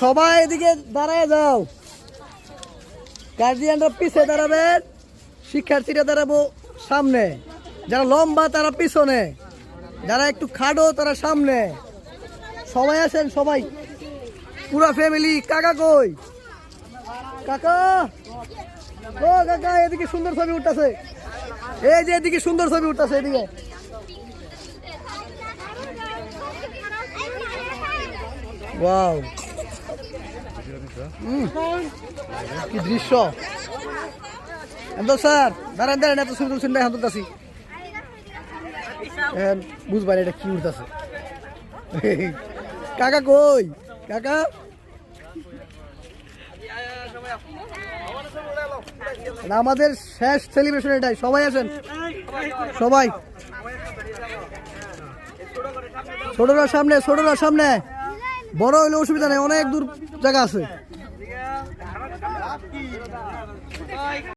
সবাই এদিকে দাঁড়ায় যাও। গার্জিয়ানরা দাঁড়াবেন শিক্ষার্থীরা দাঁড়াবো সামনে। যারা লম্বা, তারা পিছনে। যারা একটু খাটো, তারা সামনে। সবাই আসেন, সবাই। পুরা ফ্যামিলি কাকা কই? কাকা? ও কাকা, এদিকে সুন্দর ছবি উঠতেছে। এই যে এদিকে সুন্দর ছবি উঠতেছে, এদিকে। ওয়াও হুম, কি দৃশ্য। এমন স্যার দাঁড়ান দাঁড়ান এত তুলছেন না এখন তুলতেছি বুঝবার এটা কি উঠতেছে। কাকা কই? কাকা? আমাদের শেষ সেলিব্রেশন এটাই। সবাই আছেন সবাই। ছোটরা সামনে ছোটরা সামনে। বড় হইলে অসুবিধা নেই অনেক দূর জায়গা আছে।